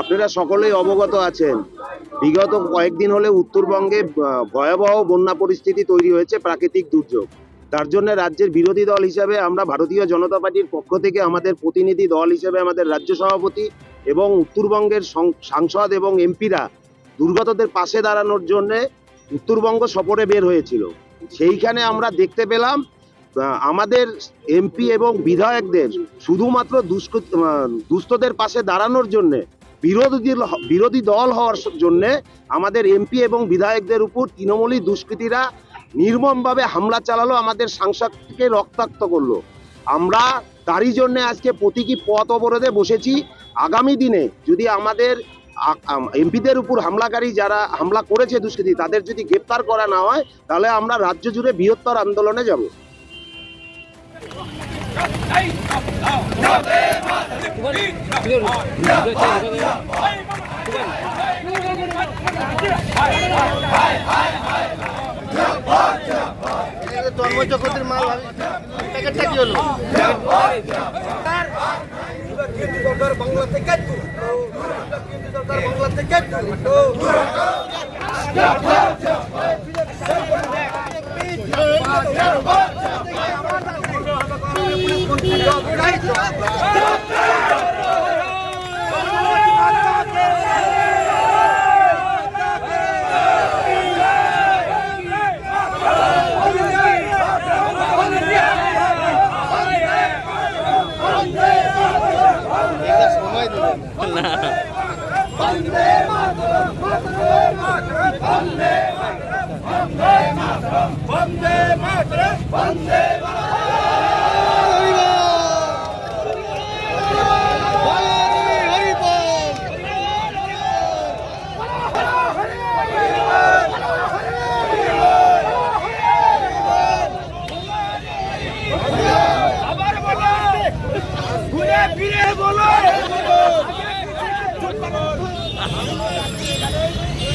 আপনারা সকলেই অবগত আছেন। বিগত কয়েকদিন হলে উত্তরবঙ্গে ভয়াবহ বন্যা পরিস্থিতি তৈরি হয়েছে, প্রাকৃতিক দুর্যোগ। তার জন্য রাজ্যের বিরোধী দল হিসাবে আমরা ভারতীয় জনতা পার্টির পক্ষ থেকে আমাদের প্রতিনিধি দল হিসেবে আমাদের রাজ্য সভাপতি এবং উত্তরবঙ্গের সাংসদ এবং এমপিরা দুর্গতদের পাশে দাঁড়ানোর জন্যে উত্তরবঙ্গ সফরে বের হয়েছিল। সেইখানে আমরা দেখতে পেলাম আমাদের এমপি এবং বিধায়কদের শুধুমাত্র দুষ্কৃত দুস্থদের পাশে দাঁড়ানোর জন্যে বিরোধী বিরোধী দল হওয়ার জন্যে আমাদের এমপি এবং বিধায়কদের উপর তৃণমূলী দুষ্কৃতীরা নির্মমভাবে হামলা চালালো আমাদের সাংসদকে রক্তাক্ত করল। আমরা তারই জন্য আজকে প্রতীকী পথ অবরোধে বসেছি। আগামী দিনে যদি আমাদের এমপিদের উপর হামলাকারী যারা হামলা করেছে দুষ্কৃতী, তাদের যদি গ্রেপ্তার করা না হয়, তাহলে আমরা রাজ্য জুড়ে বৃহত্তর আন্দোলনে যাব। তন্ময় চক্রবর্তীর মাল প্যাকেটটা কি হলো? সরকার বাংলা থেকে না ফিরে বলো।